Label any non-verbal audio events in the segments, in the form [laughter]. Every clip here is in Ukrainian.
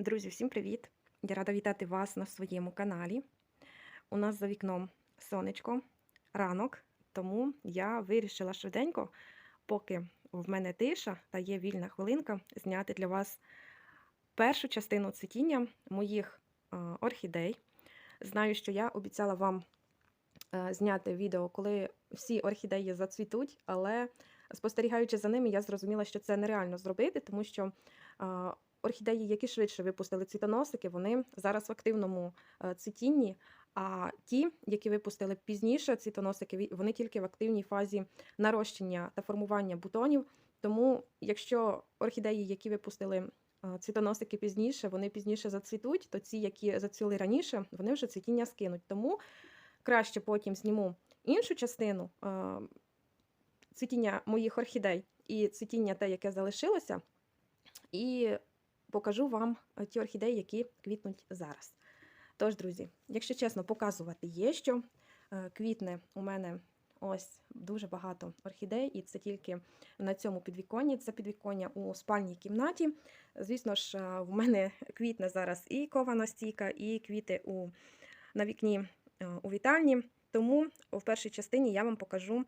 Друзі, всім привіт! Я рада вітати вас на своєму каналі. У нас за вікном сонечко, ранок, тому я вирішила швиденько, поки в мене тиша та є вільна хвилинка, зняти для вас першу частину цвітіння моїх орхідей. Знаю, що я обіцяла вам е, зняти відео, коли всі орхідеї зацвітуть, але спостерігаючи за ними, я зрозуміла, що це нереально зробити, тому що орхідеї, які швидше випустили цвітоносики, вони зараз в активному е, цвітінні. А ті, які випустили пізніше цвітоносики, вони тільки в активній фазі нарощення та формування бутонів. Тому, якщо орхідеї, які випустили е, цвітоносики пізніше, вони пізніше зацвітуть, то ці, які зацвіли раніше, вони вже цвітіння скинуть. Тому краще потім зніму іншу частину е, цвітіння моїх орхідей і цвітіння те, яке залишилося, і покажу вам е, ті орхідеї, які квітнуть зараз. Тож, друзі, якщо чесно, показувати є що. Е, Квітне у мене ось дуже багато орхідей, і це тільки на цьому підвіконні. Це підвіконня у спальній кімнаті. Звісно ж, е, в мене квітне зараз і кована стійка, і квіти у, на вікні у вітальні. Тому в першій частині я вам покажу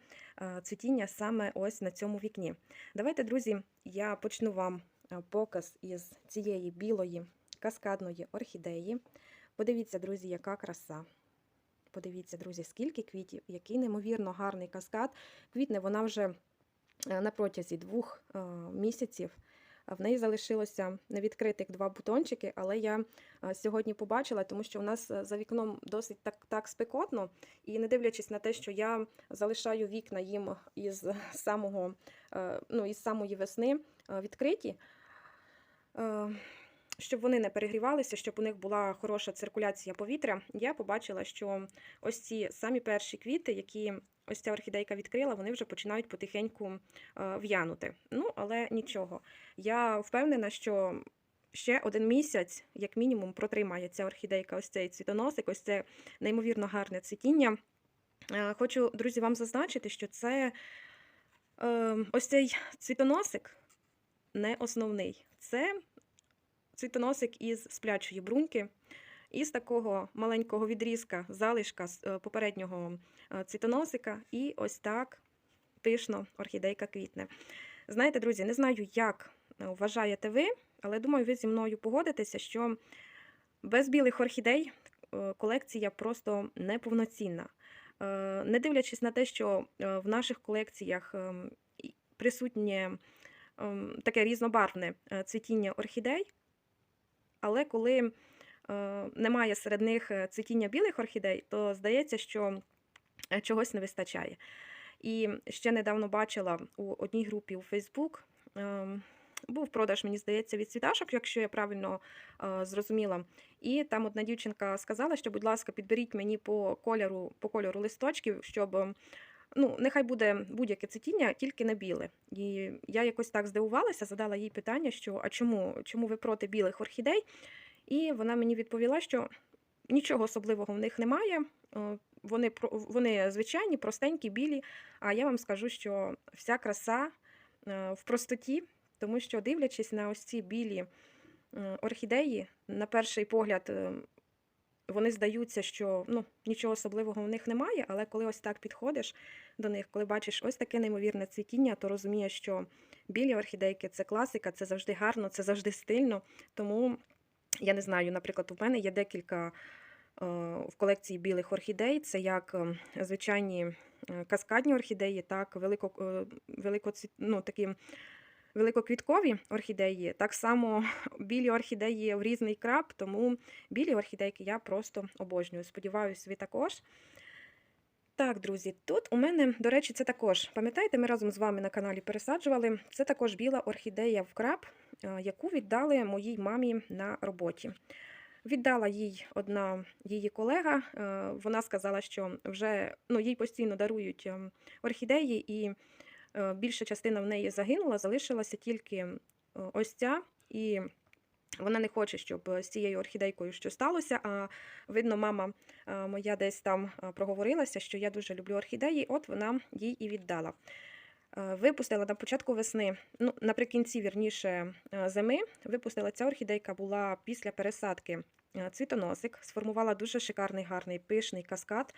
цвітіння саме ось на цьому вікні. Давайте, друзі, я почну вам показ із цієї білої каскадної орхідеї. Подивіться, друзі, яка краса. Подивіться, друзі, скільки квітів, який неймовірно гарний каскад. Квітне вона вже е, на протязі двох е, місяців. В неї залишилося невідкритих два бутончики, але я е, сьогодні побачила, тому що у нас е, за вікном досить так, так спекотно. І не дивлячись на те, що я залишаю вікна їм із самого, е, ну, із самої весни е, відкриті. Е, щоб вони не перегрівалися, щоб у них була хороша циркуляція повітря, я побачила, що ось ці самі перші квіти, які ось ця орхідейка відкрила, вони вже починають потихеньку е, в'янути. Ну, але нічого. Я впевнена, що ще один місяць, як мінімум, протримає ця орхідейка, ось цей цвітоносик, ось це неймовірно гарне цвітіння. Е, Хочу, друзі, вам зазначити, що це ось цей цвітоносик не основний. Це цвітоносик із сплячої бруньки, із такого маленького відрізка, залишка з е, попереднього е, цвітоносика, і ось так пишно орхідейка квітне. Знаєте, друзі, не знаю, як е, вважаєте ви, але думаю, ви зі мною погодитеся, що без білих орхідей колекція просто неповноцінна. Не дивлячись на те, що в наших колекціях ем, присутнє таке різнобарвне е, цвітіння орхідей, але коли е, немає серед них е, цвітіння білих орхідей, то здається, що чогось не вистачає. І ще недавно бачила у одній групі у Facebook, ем, був продаж, мені здається, від цвіташок, якщо я правильно е, зрозуміла. І там одна дівчинка сказала, що, будь ласка, підберіть мені по кольору, по кольору листочків, щоб ем, ну, нехай буде будь-яке цвітіння, тільки не біле. І я якось так здивувалася, задала їй питання, що а чому, чому ви проти білих орхідей? І вона мені відповіла, що нічого особливого в них немає. Вони, вони звичайні, простенькі, білі. А я вам скажу, що вся краса е, в простоті, тому що, дивлячись на ось ці білі орхідеї, на перший погляд, е, вони здаються, що ну, нічого особливого в них немає, але коли ось так підходиш до них, коли бачиш ось таке неймовірне цвітіння, то розумієш, що білі орхідейки це класика, це завжди гарно, це завжди стильно. Тому я не знаю, наприклад, у мене є декілька е, в колекції білих орхідей. Це як е, звичайні е, каскадні орхідеї, так велико, е, великоцвіт, ну, такі великоквіткові орхідеї. Так само [laughs] білі орхідеї в різний краб, тому білі орхідейки я просто обожнюю. Сподіваюсь, ви також. Так, друзі, тут у мене, до речі, це також, пам'ятаєте, ми разом з вами на каналі пересаджували. Це також біла орхідея в краб, е, яку віддали моїй мамі на роботі. Віддала їй одна її колега. е, Вона сказала, що вже ну, їй постійно дарують ем, орхідеї, і більша частина в неї загинула, залишилася тільки е, ось ця. І вона не хоче, щоб з цією орхідейкою що сталося. А видно, мама е, моя десь там е, проговорилася, що я дуже люблю орхідеї, от вона їй і віддала. Е, Випустила на початку весни, ну, наприкінці, вірніше, е, зими, випустила ця орхідейка була після пересадки е, цвітоносик, сформувала дуже шикарний, гарний, пишний каскад.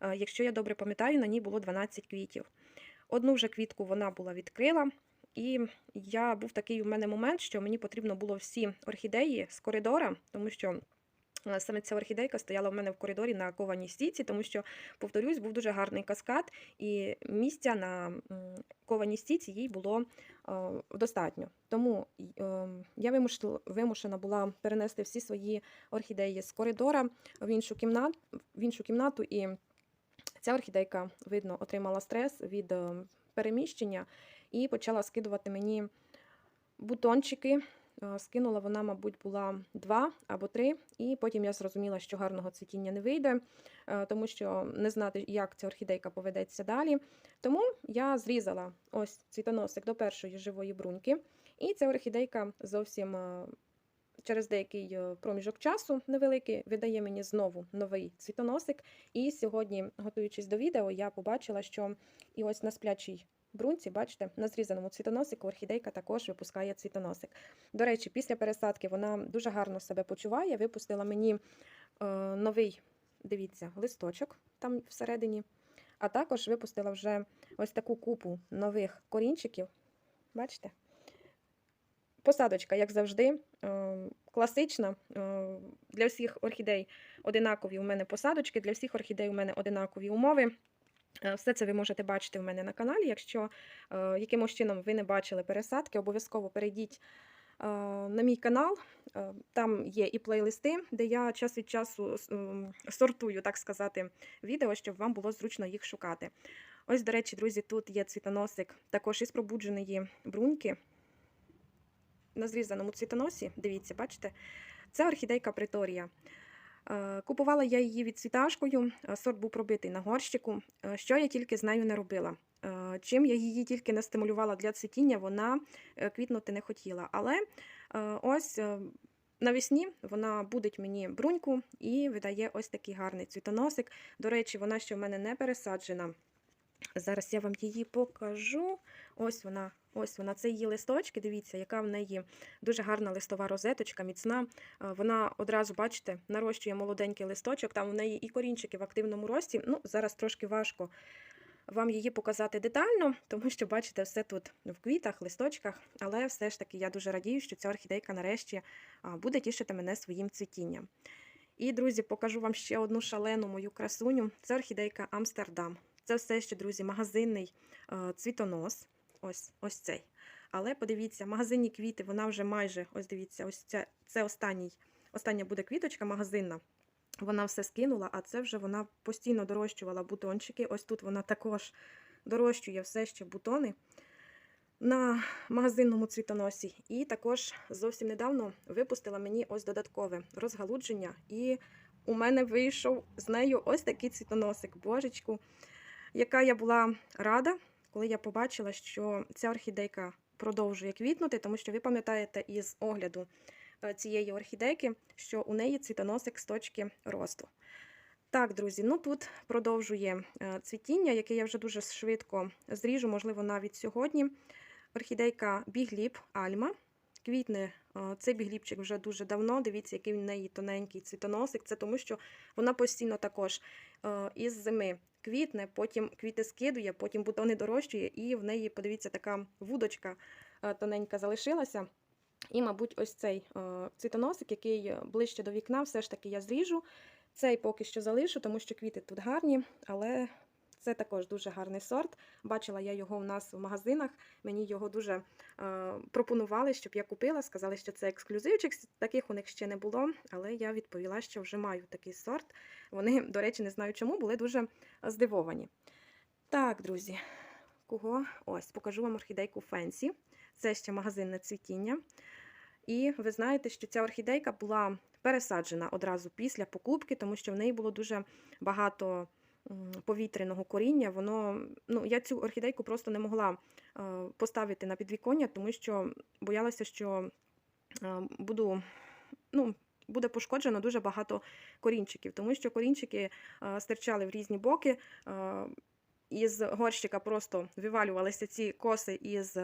Е, Якщо я добре пам'ятаю, на ній було 12 квітів. Одну вже квітку вона була відкрила, і я був такий у мене момент, що мені потрібно було всі орхідеї з коридора, тому що е, саме ця орхідейка стояла в мене в коридорі на кованій стійці, тому що, повторюсь, був дуже гарний каскад, і місця на кованій стійці їй було е, достатньо. Тому е, я вимушена була перенести всі свої орхідеї з коридора в іншу кімнату, в іншу кімнату і ця орхідейка, видно, отримала стрес від е, переміщення і почала скидувати мені бутончики. Е, Скинула вона, мабуть, була два або три, і потім я зрозуміла, що гарного цвітіння не вийде, е, тому що не знати, як ця орхідейка поведеться далі. Тому я зрізала ось цвітоносик до першої живої бруньки, і ця орхідейка зовсім через деякий е, проміжок часу невеликий видає мені знову новий цвітоносик. І сьогодні, готуючись до відео, я побачила, що і ось на сплячій брунці, бачите, на зрізаному цвітоносику орхідейка також випускає цвітоносик. До речі, після пересадки вона дуже гарно себе почуває. Випустила мені е, новий, дивіться, листочок там всередині. А також випустила вже ось таку купу нових корінчиків. Бачите? Посадочка, як завжди, е, класична. Е, Для всіх орхідей одинакові у мене посадочки, для всіх орхідей у мене одинакові умови. Е, Все це ви можете бачити в мене на каналі. Якщо якимось чином ви не бачили пересадки, обов'язково перейдіть на мій канал. Там є і плейлисти, де я час від часу сортую, так сказати, відео, щоб вам було зручно їх шукати. Ось, до речі, друзі, тут є цвітоносик також із пробудженої бруньки. На зрізаному цвітоносі, дивіться, бачите, це орхідейка Преторія. Е, Купувала я її від цвіташкою, е, сорт був пробитий на горщику. Е, Що я тільки з нею не робила. Чим я її тільки не стимулювала для цвітіння, вона квітнути не хотіла. Але ось навесні вона будить мені бруньку і видає ось такий гарний цвітоносик. До речі, вона ще в мене не пересаджена. Зараз я вам її покажу. Ось вона, ось вона. Це її листочки. Дивіться, яка в неї дуже гарна листова розеточка, міцна. Е, Вона одразу, бачите, нарощує молоденький листочок. Там в неї і корінчики в активному рості. Ну, зараз трошки важко вам її показати детально, [laughs] тому що, бачите, все тут в квітах, листочках. Але все ж таки я дуже радію, що ця орхідейка нарешті буде тішити мене своїм цвітінням. І, друзі, покажу вам ще одну шалену мою красуню. Це орхідейка Амстердам. Це все ще, друзі, магазинний е, цвітонос. Ось, ось цей. Але подивіться, магазинні квіти, вона вже майже, ось дивіться, ось це, це останній, остання буде квіточка магазинна. Вона все скинула, а це вже вона постійно дорощувала бутончики. Ось тут вона також дорощує все ще бутони на магазинному цвітоносі. І також зовсім недавно випустила мені ось додаткове розгалудження. І у мене вийшов з нею ось такий цвітоносик, божечку, яка я була рада, коли я побачила, що ця орхідейка продовжує квітнути, тому що ви пам'ятаєте із огляду е, цієї орхідейки, що у неї цвітоносик з точки росту. Так, друзі, ну тут продовжує е, цвітіння, яке я вже дуже швидко зріжу, можливо, навіть сьогодні. Орхідейка Бігліп Альма. Квітне е, цей бігліпчик вже дуже давно. Дивіться, який в неї тоненький цвітоносик. Це тому, що вона постійно також із зими квітне, потім квіти скидує, потім бутони дорощує, і в неї, подивіться, така вудочка е, тоненька залишилася. І, мабуть, ось цей е, цвітоносик, який ближче до вікна, все ж таки я зріжу. Цей поки що залишу, тому що квіти тут гарні, але це також дуже гарний сорт. Бачила я його у нас в магазинах. Мені його дуже е, пропонували, щоб я купила. Сказали, що це ексклюзивчик. Таких у них ще не було, але я відповіла, що вже маю такий сорт. Вони, до речі, не знаю чому, були дуже здивовані. Так, друзі, кого? Ось, покажу вам орхідейку Фенсі. Це ще магазинне цвітіння. І ви знаєте, що ця орхідейка була пересаджена одразу після покупки, тому що в неї було дуже багато повітряного коріння. Воно, ну, я цю орхідейку просто не могла е, поставити на підвіконня, тому що боялася, що е, буду, ну, буде пошкоджено дуже багато корінчиків, тому що корінчики е, стирчали в різні боки. із горщика просто вивалювалися ці коси із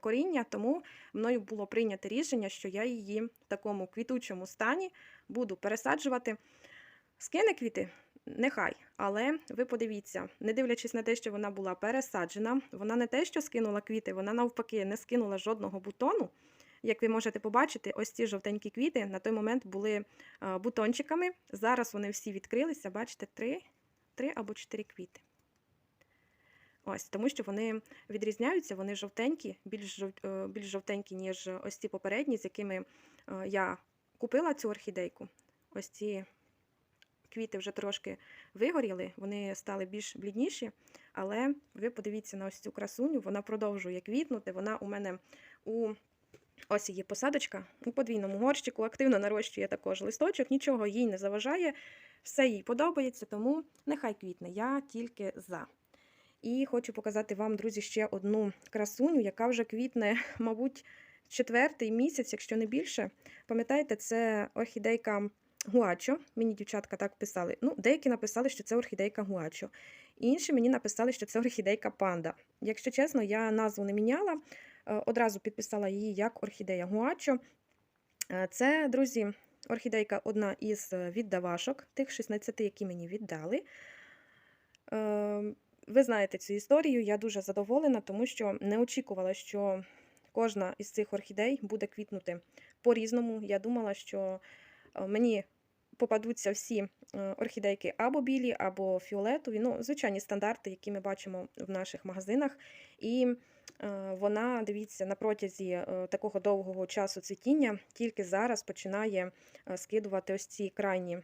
коріння, тому мною було прийнято рішення, що я її в такому квітучому стані буду пересаджувати. Скине квіти, нехай. Але ви подивіться, не дивлячись на те, що вона була пересаджена, вона не те, що скинула квіти, вона навпаки не скинула жодного бутону. Як ви можете побачити, ось ці жовтенькі квіти на той момент були бутончиками. Зараз вони всі відкрилися, бачите, три, три або чотири квіти. Ось, тому що вони відрізняються, вони жовтенькі, більш, е, більш жовтенькі, ніж ось ці попередні, з якими е, я купила цю орхідейку. Ось ці квіти вже трошки вигоріли, вони стали більш блідніші, але ви подивіться на ось цю красуню, вона продовжує квітнути. Вона у мене у ось її посадочка у подвійному горщику, активно нарощує також листочок, нічого їй не заважає, все їй подобається, тому нехай квітне, я тільки за. І хочу показати вам, друзі, ще одну красуню, яка вже квітне, мабуть, четвертий місяць, якщо не більше. Пам'ятаєте, це орхідейка Гуачо. Мені дівчатка так писали. Ну, деякі написали, що це орхідейка Гуачо. Інші мені написали, що це орхідейка Панда. Якщо чесно, я назву не міняла. е, Одразу підписала її як орхідея Гуачо. Е, Це, друзі, орхідейка одна із е, віддавашок, тих 16, які мені віддали. Ви знаєте цю історію, я дуже задоволена, тому що не очікувала, що кожна із цих орхідей буде квітнути по-різному. Я думала, що мені попадуться всі е, орхідейки або білі, або фіолетові. Ну, звичайні стандарти, які ми бачимо в наших магазинах. І е, вона, дивіться, на протязі е, такого довгого часу цвітіння тільки зараз починає скидувати ось ці крайні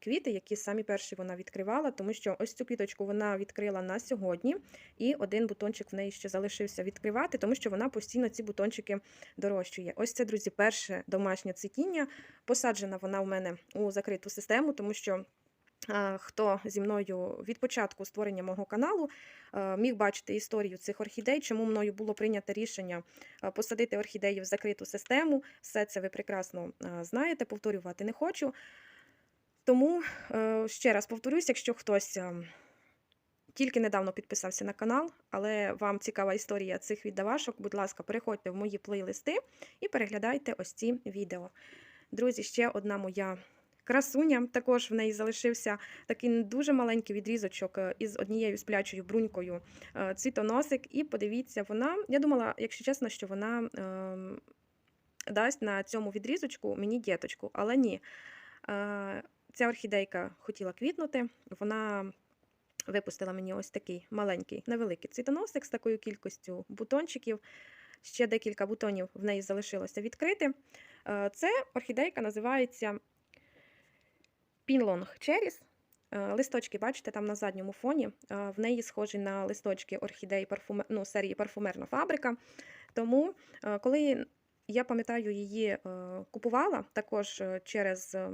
квіти, які самі перші вона відкривала, тому що ось цю квіточку вона відкрила на сьогодні, і один бутончик в неї ще залишився відкривати, тому що вона постійно ці бутончики дорощує. Ось це, друзі, перше домашнє цвітіння. Посаджена вона в мене у закриту систему, тому що. Хто зі мною від початку створення мого каналу міг бачити історію цих орхідей, чому мною було прийнято рішення посадити орхідеї в закриту систему. Все це ви прекрасно знаєте, повторювати не хочу. Тому е, ще раз повторюсь, якщо хтось е, тільки недавно підписався на канал, але вам цікава історія цих віддавашок, будь ласка, переходьте в мої плейлисти і переглядайте ось ці відео. Друзі, ще одна моя красуня. Також в неї залишився такий дуже маленький відрізочок е, із однією сплячою брунькою е, цвітоносик. І подивіться, вона, я думала, якщо чесно, що вона ем, дасть на цьому відрізочку мені діточку, але ні. Ця орхідейка хотіла квітнути, вона випустила мені ось такий маленький, невеликий цвітоносик з такою кількістю бутончиків. Ще декілька бутонів в неї залишилося відкрити. Е, Це орхідейка називається Pinlong Cherries. Е, Листочки, бачите, там на задньому фоні. Е, В неї схожі на листочки орхідей парфуме... ну, серії Парфумерна фабрика. Тому, коли я пам'ятаю, її купувала також через, е,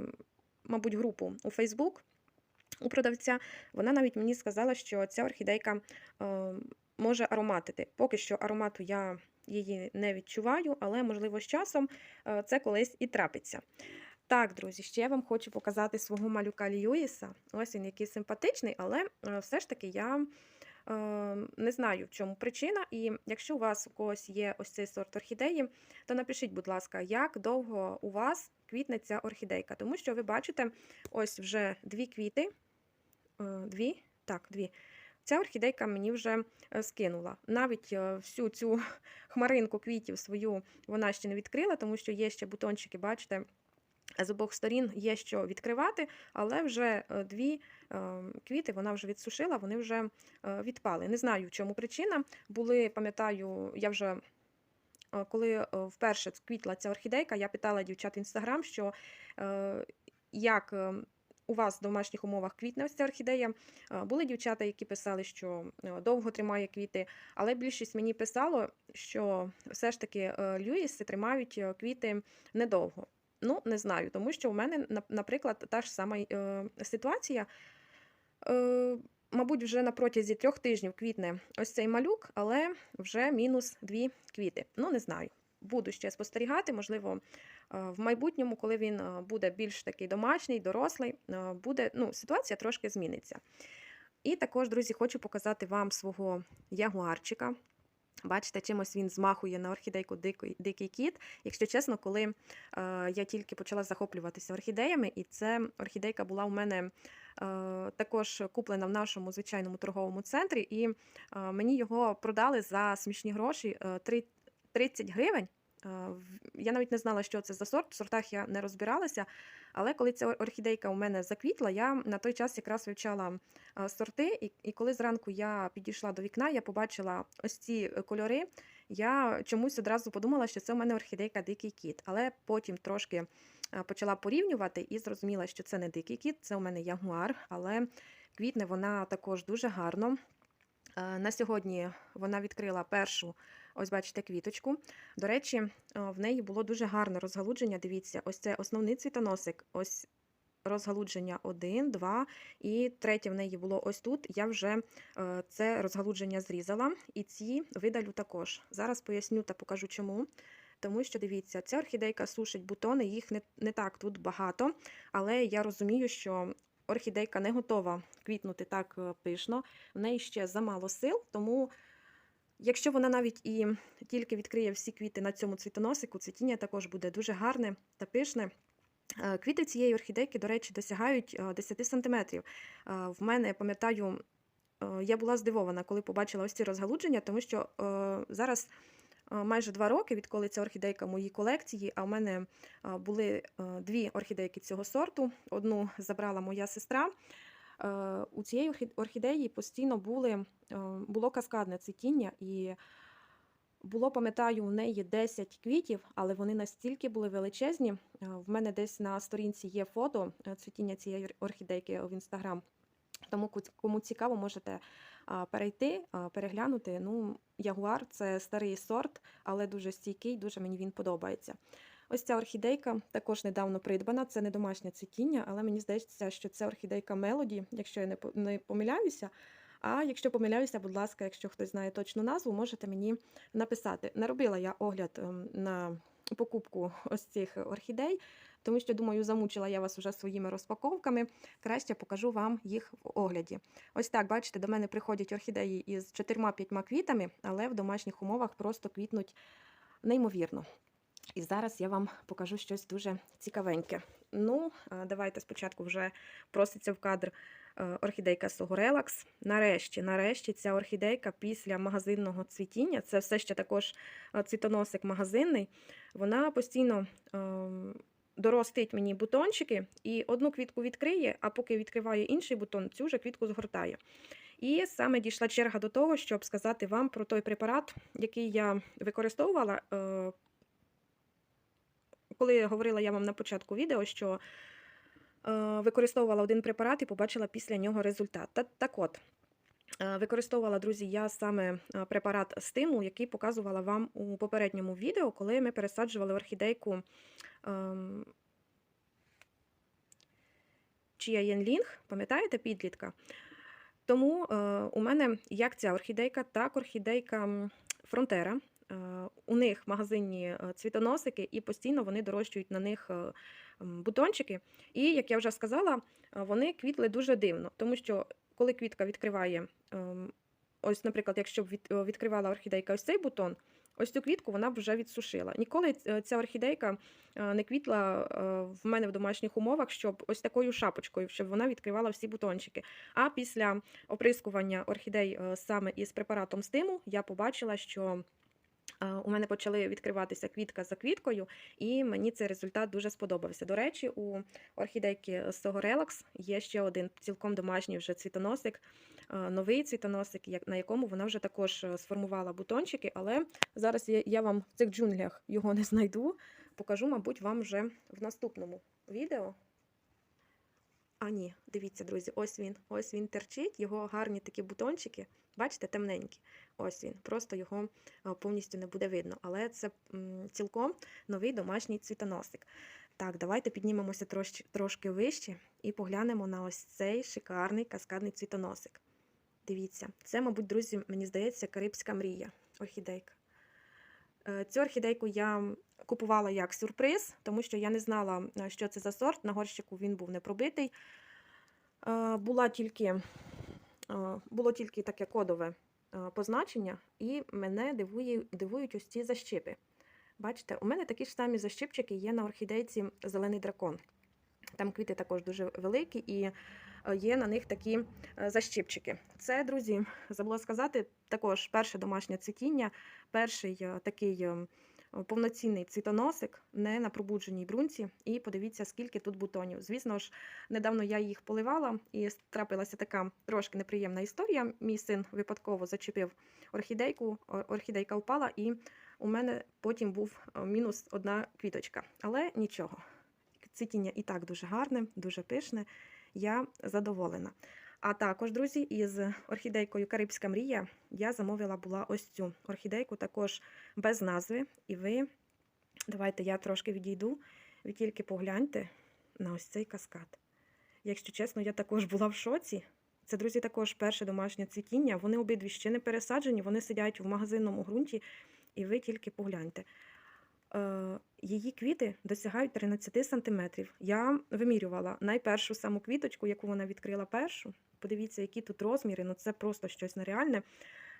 мабуть, групу у Facebook у продавця, вона навіть мені сказала, що ця орхідейка е, може ароматити. Поки що аромату я її не відчуваю, але, можливо, з часом е, це колись і трапиться. Так, друзі, ще я вам хочу показати свого малюка Льюіса. Ось він який симпатичний, але е, все ж таки я не знаю, в чому причина. І якщо у вас у когось є ось цей сорт орхідеї, то напишіть, будь ласка, як довго у вас квітне ця орхідейка. Тому що ви бачите, ось вже дві квіти. Е, Дві? Так, дві. Ця орхідейка мені вже е, скинула. Навіть е, всю цю [laughs] хмаринку квітів свою вона ще не відкрила, тому що є ще бутончики, бачите, з обох сторін є що відкривати, але вже дві квіти вона вже відсушила, вони вже відпали. Не знаю, чому причина. Були, пам'ятаю, я вже. Е, Коли е, вперше квітла ця орхідейка, я питала дівчат в інстаграм, що е, як у вас в домашніх умовах квітне ця орхідея. Були дівчата, які писали, що довго тримає квіти, але більшість мені писало, що все ж таки Льюіси тримають квіти недовго. Ну, не знаю, тому що у мене, наприклад, та ж сама ситуація. Мабуть, вже на протязі трьох тижнів квітне ось цей малюк, але вже мінус дві квіти. Ну, не знаю. Буду ще спостерігати, можливо, е, в майбутньому, коли він е, буде більш такий домашній, дорослий, е, буде, ну, ситуація трошки зміниться. І також, друзі, хочу показати вам свого ягуарчика. Бачите, чимось він змахує на орхідейку дикий, дикий кіт. Якщо чесно, коли е, я тільки почала захоплюватися орхідеями, і це орхідейка була у мене е, також куплена в нашому звичайному торговому центрі, і е, мені його продали за смішні гроші е, 30 гривень. Я навіть не знала, що це за сорт. В сортах я не розбиралася. Але коли ця орхідейка у мене заквітла, я на той час якраз вивчала сорти, і, коли зранку я підійшла до вікна, я побачила ось ці е, кольори. Я чомусь одразу подумала, що це у мене орхідейка дикий кіт. Але потім трошки почала порівнювати і зрозуміла, що це не дикий кіт, це у мене ягуар, але квітне вона також дуже гарно. На сьогодні вона відкрила першу, ось бачите, квіточку. До речі, е, в неї було дуже гарне розгалудження. Дивіться, ось це основний цвітоносик, ось розгалудження 1, 2, і третє в неї було ось тут. Я вже е, це розгалудження зрізала, і ці видалю також. Зараз поясню та покажу чому. Тому що дивіться, ця орхідейка сушить бутони, їх не, не так тут багато, але я розумію, що орхідейка не готова квітнути так е, пишно, в неї ще замало сил, тому якщо вона навіть і тільки відкриє всі квіти на цьому цвітоносику, цвітіння також буде дуже гарне та пишне. Е, Квіти цієї орхідейки, до речі, досягають е, 10 см. В мене, пам'ятаю, е, я була здивована, коли побачила ось ці розгалудження, тому що е, зараз е, майже два роки, відколи ця орхідейка в моїй колекції, а в мене е, були е, дві орхідейки цього сорту. Одну забрала моя сестра. Е, У цієї орхі- орхідеї постійно були, е, було каскадне цвітіння, і було, пам'ятаю, у неї 10 квітів, але вони настільки були величезні. Е, В мене десь на сторінці є фото цвітіння цієї орхідейки в інстаграм. Тому кому цікаво, можете перейти, переглянути. Ну, ягуар це старий сорт, але дуже стійкий, дуже мені він подобається. Ось ця орхідейка також недавно придбана. Це не домашнє цвітіння, але мені здається, що це орхідейка Мелоді, якщо я не помиляюся. А якщо помиляюся, будь ласка, якщо хтось знає точну назву, можете мені написати. Не робила я огляд ем, на покупку ось цих орхідей, тому що, думаю, замучила я вас уже своїми розпаковками. Краще покажу вам їх в огляді. Ось так, бачите, до мене приходять орхідеї із 4-5 квітами, але в домашніх умовах просто квітнуть неймовірно. І зараз я вам покажу щось дуже цікавеньке. Ну, давайте спочатку вже проситься в кадр е, орхідейка Relax. Нарешті, нарешті, ця орхідейка після магазинного цвітіння, це все ще також е, цвітоносик магазинний, вона постійно ем, доростить мені бутончики і одну квітку відкриє, а поки відкриває інший бутон, цю вже квітку згортає. І саме дійшла черга до того, щоб сказати вам про той препарат, який я використовувала. Коли говорила я вам на початку відео, що е, використовувала один препарат і побачила після нього результат. Так от, е, використовувала, друзі, я саме е, препарат стимул, який показувала вам у попередньому відео, коли ми пересаджували орхідейку ем, Чія Єнлінг, пам'ятаєте, підлітка? Тому у мене як ця орхідейка, так орхідейка Фронтера. Е, у них магазинні е, цвітоносики, і постійно вони дорощують на них е, бутончики. І, як я вже сказала, вони квітли дуже дивно, тому що коли квітка відкриває, ем, ось, наприклад, якщо б відкривала орхідейка ось цей бутон, ось цю квітку вона б вже відсушила. Ніколи ця орхідейка не квітла в мене в домашніх умовах, щоб ось такою шапочкою, щоб вона відкривала всі бутончики. А після оприскування орхідей саме із препаратом стимул я побачила, що у мене почали відкриватися квітка за квіткою, і мені цей результат дуже сподобався. До речі, у орхідейки Relax є ще один цілком домашній вже цвітоносик, новий цвітоносик, на якому вона вже також е, сформувала бутончики, але зараз я вам в цих джунглях його не знайду. Покажу, мабуть, вам вже в наступному відео. А ні, дивіться, друзі, ось він, ось він терчить, його гарні такі бутончики. Бачите, темненькі. Ось він. Просто його е, повністю не буде видно. Але це цілком новий домашній цвітоносик. Так, давайте піднімемося трошки, трошки вище і поглянемо на ось цей шикарний каскадний цвітоносик. Дивіться, це, мабуть, друзі, мені здається, карибська мрія. Орхідейка. Е, Цю орхідейку я купувала як сюрприз, тому що я не знала, е, що це за сорт. На горщику він був не пробитий. Е, Була тільки було тільки таке кодове позначення, і мене дивує, дивують ось ці защипи. Бачите, у мене такі ж самі защипчики є на орхідейці Зелений дракон. Там квіти також дуже великі і є на них такі е, защипчики. Це, друзі, забула сказати, також перше домашнє цвітіння, перший е, такий е, повноцінний цвітоносик, не на пробудженій брунці. І подивіться, скільки тут бутонів. Звісно ж, недавно я їх поливала, і трапилася така трошки неприємна історія. Мій син випадково зачепив орхідейку, орхідейка впала, і у мене потім був е, мінус одна квіточка. Але нічого. Цвітіння і так дуже гарне, дуже пишне. Я задоволена. А також, друзі, із орхідейкою Карибська мрія я замовила була ось цю орхідейку, також без назви. І ви, давайте я трошки відійду, ви тільки погляньте на ось цей каскад. Якщо чесно, я також була в шоці. Це, друзі, також перше домашнє цвітіння. Вони обидві ще не пересаджені, вони сидять в магазинному ґрунті, і ви тільки погляньте. Її квіти досягають 13 сантиметрів. Я вимірювала найпершу саму квіточку, яку вона відкрила першу. Подивіться, які тут розміри, ну це просто щось нереальне.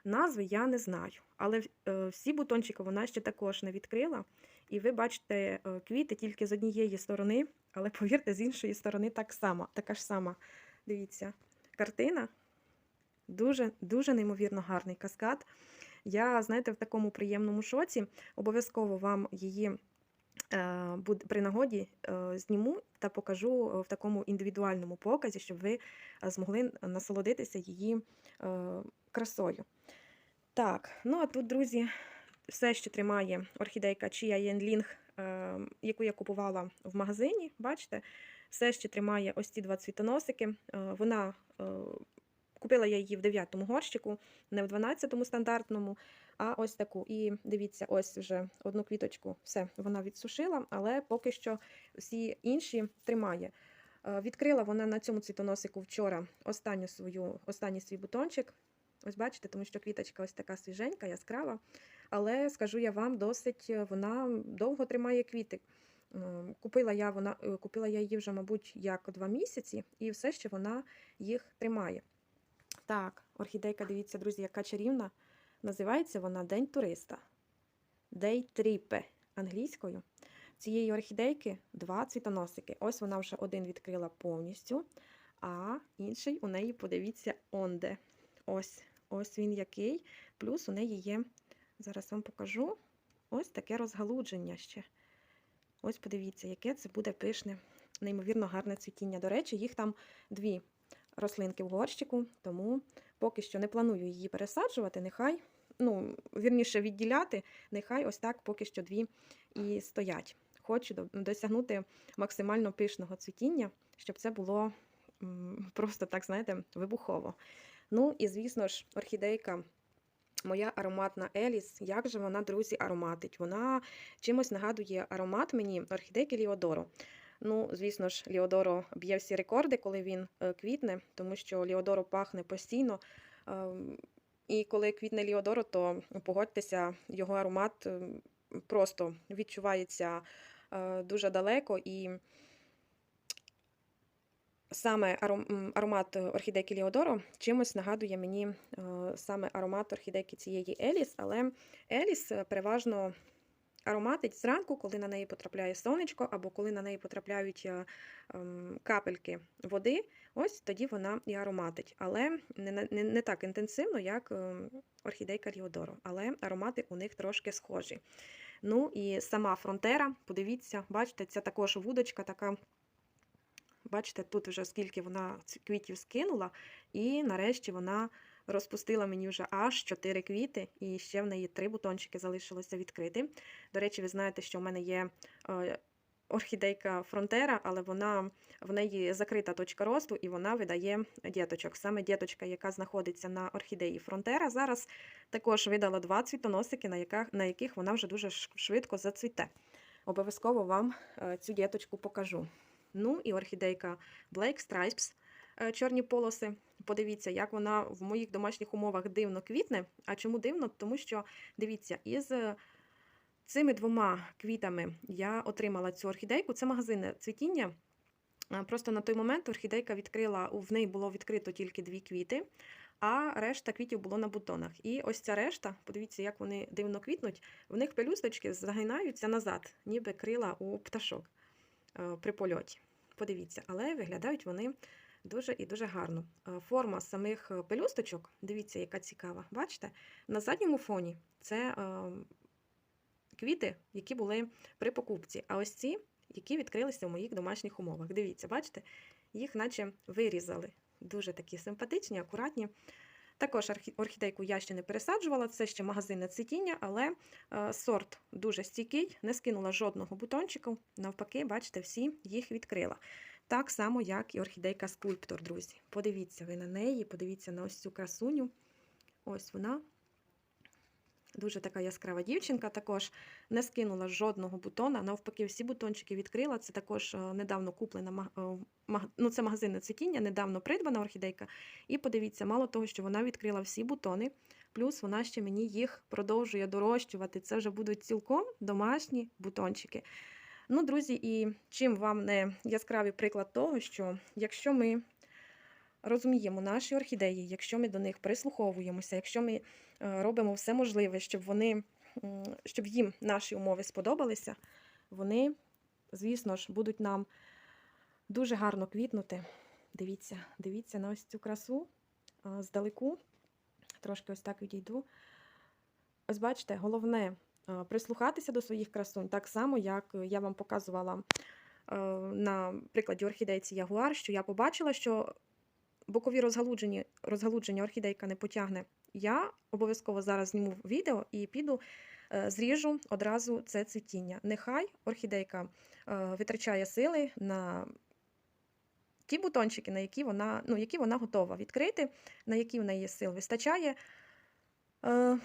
Назви я не знаю, але е, всі бутончики вона ще також не відкрила. І ви бачите е, квіти тільки з однієї сторони, але повірте, з іншої сторони так само, така ж сама. Дивіться, картина. Дуже, дуже неймовірно гарний каскад. Я, знаєте, в такому приємному шоці. Обов'язково вам її при нагоді е, зніму та покажу е, в такому індивідуальному показі, щоб ви е, змогли насолодитися її е, красою. Так, ну а тут, друзі, все, що тримає орхідейка Chia Єнлінг, е, яку я купувала в магазині. Бачите, все ще тримає ось ці два цвітоносики. Е, Вона е, купила я її в 9-му горщику, не в 12-му стандартному, а ось таку. І дивіться, ось вже одну квіточку, все, вона відсушила, але поки що всі інші тримає. Е, Відкрила вона на цьому цвітоносику вчора останню свою, останній свій бутончик. Ось бачите, тому що квіточка ось така свіженька, яскрава. Але скажу я вам, досить е, вона довго тримає квіти. Купила я, вона, е, купила я її вже, мабуть, як два місяці, і все ще вона їх тримає. Так, орхідейка, дивіться, друзі, яка чарівна. Називається вона День туриста. Day Tripe англійською. Цієї орхідейки два цвітоносики. Ось вона вже один відкрила повністю, а інший у неї, подивіться, онде. Ось, ось він який. Плюс у неї є, зараз вам покажу, ось таке розгалудження ще. Ось подивіться, яке це буде пишне, неймовірно гарне цвітіння. До речі, їх там дві рослинки в горщику, тому поки що не планую її пересаджувати. Нехай, ну, вірніше відділяти, нехай ось так поки що дві і стоять. Хочу досягнути максимально пишного цвітіння, щоб це було просто так, знаєте, вибухово. Ну і, звісно ж, орхідейка. Моя ароматна Еліс, як же вона, друзі, ароматить? Вона чимось нагадує аромат мені орхідейки Ліодоро. Ну, звісно ж, Ліодоро б'є всі рекорди, коли він е, квітне, тому що Ліодоро пахне постійно. І коли квітне Ліодоро, то погодьтеся, його аромат е, просто відчувається е, дуже далеко. І саме аромат орхідейки Ліодоро чимось нагадує мені е, саме аромат орхідейки цієї Еліс, але Еліс переважно ароматить зранку, коли на неї потрапляє сонечко, або коли на неї потрапляють ем, капельки води, ось тоді вона і ароматить. Але не, не, не так інтенсивно, як ем, орхідейка Ліодоро, але аромати у них трошки схожі. Ну і сама фронтера, подивіться, бачите, це також вудочка така. Бачите, тут вже скільки вона квітів скинула, і нарешті вона розпустила мені вже аж 4 квіти, і ще в неї 3 бутончики залишилося відкрити. До речі, ви знаєте, що в мене є е, орхідейка фронтера, але вона в неї закрита точка росту і вона видає діточок. Саме діточка, яка знаходиться на орхідеї фронтера, зараз також видала два цвітоносики, на яких, на яких вона вже дуже швидко зацвіте. Обов'язково вам е, цю діточку покажу. Ну і орхідейка Blake Stripes, е, чорні полоси. Подивіться, як вона в моїх домашніх умовах дивно квітне. А чому дивно? Тому що, дивіться, із цими двома квітами я отримала цю орхідейку. Це магазинне цвітіння. Просто на той момент орхідейка відкрила, в неї було відкрито тільки дві квіти, а решта квітів було на бутонах. І ось ця решта, подивіться, як вони дивно квітнуть, в них пелюсточки загинаються назад, ніби крила у пташок е, при польоті. Подивіться, але виглядають вони дуже і дуже гарно. Е, Форма самих пелюсточок, дивіться, яка цікава. Бачите? На задньому фоні це е, квіти, які були при покупці. А ось ці, які відкрилися в моїх домашніх умовах. Дивіться, бачите, їх наче вирізали. Дуже такі симпатичні, акуратні. Також орхідейку я ще не пересаджувала, це ще магазинне цвітіння, але е, сорт дуже стійкий, не скинула жодного бутончика. Навпаки, бачите, всі їх відкрила. Так само, як і орхідейка скульптор, друзі. Подивіться ви на неї, подивіться на ось цю красуню. Ось вона. Дуже така яскрава дівчинка, також не скинула жодного бутона. Навпаки, всі бутончики відкрила. Це також е, недавно куплена е, ну, це магазинне цвітіння, недавно придбана орхідейка. І подивіться, мало того, що вона відкрила всі бутони, плюс вона ще мені їх продовжує дорощувати. Це вже будуть цілком домашні бутончики. Ну, друзі, і чим вам не яскравий приклад того, що якщо ми розуміємо наші орхідеї, якщо ми до них прислуховуємося, якщо ми е, робимо все можливе, щоб вони, щоб їм наші умови сподобалися, вони, звісно ж, будуть нам дуже гарно квітнути. Дивіться, дивіться на ось цю красу здалеку. Трошки ось так відійду. Ось бачите, головне прислухатися до своїх красунь, так само, як я вам показувала е, на прикладі орхідейці Ягуар, що я побачила, що бокові розгалуджені, розгалудження орхідейка не потягне. Я обов'язково зараз зніму відео і піду, е, зріжу одразу це цвітіння. Нехай орхідейка е, витрачає сили на ті бутончики, на які вона, ну, які вона готова відкрити, на які в неї сил вистачає. Е,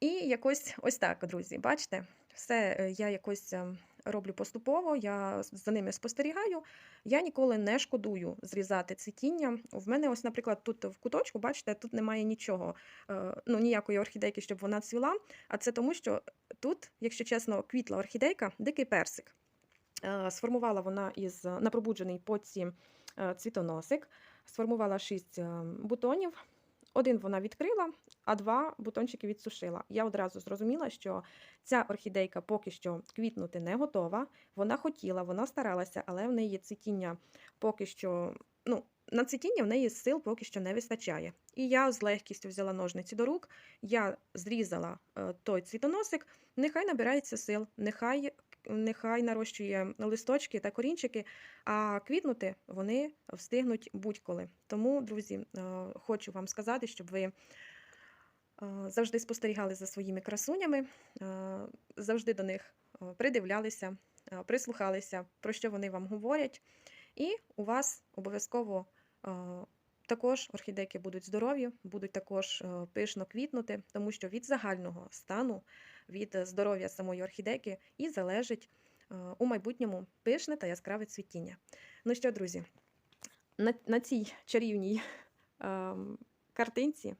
і якось ось так, друзі, бачите, все я якось е, роблю поступово, я за ними спостерігаю. Я ніколи не шкодую зрізати цвітіння. В мене, ось, наприклад, тут в куточку, бачите, тут немає нічого, е, ну, ніякої орхідейки, щоб вона цвіла. А це тому, що тут, якщо чесно, квітла орхідейка, дикий персик. Е, Сформувала вона із на пробудженій поці е, цвітоносик, сформувала шість бутонів. Один вона відкрила, а два бутончики відсушила. Я одразу зрозуміла, що ця орхідейка поки що квітнути не готова. Вона хотіла, вона старалася, але в неї цвітіння поки що. Ну, на цвітіння в неї сил поки що не вистачає. І я з легкістю взяла ножниці до рук, я зрізала е, той цвітоносик, нехай набирається сил, нехай, нехай нарощує листочки та корінчики, а квітнути вони встигнуть будь-коли. Тому, друзі, е, хочу вам сказати, щоб ви е, завжди спостерігали за своїми красунями, е, завжди до них придивлялися, прислухалися, про що вони вам говорять. І у вас обов'язково також орхідейки будуть здорові, будуть також пишно квітнути, тому що від загального стану, від здоров'я самої орхідейки і залежить е, у майбутньому пишне та яскраве цвітіння. Ну що, друзі, на, на цій чарівній ем, картинці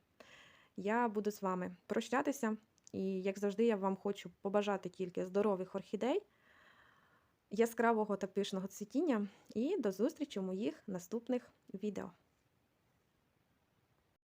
я буду з вами прощатися. І, як завжди, я вам хочу побажати тільки здорових орхідей, яскравого та пишного цвітіння. І до зустрічі в моїх наступних відео.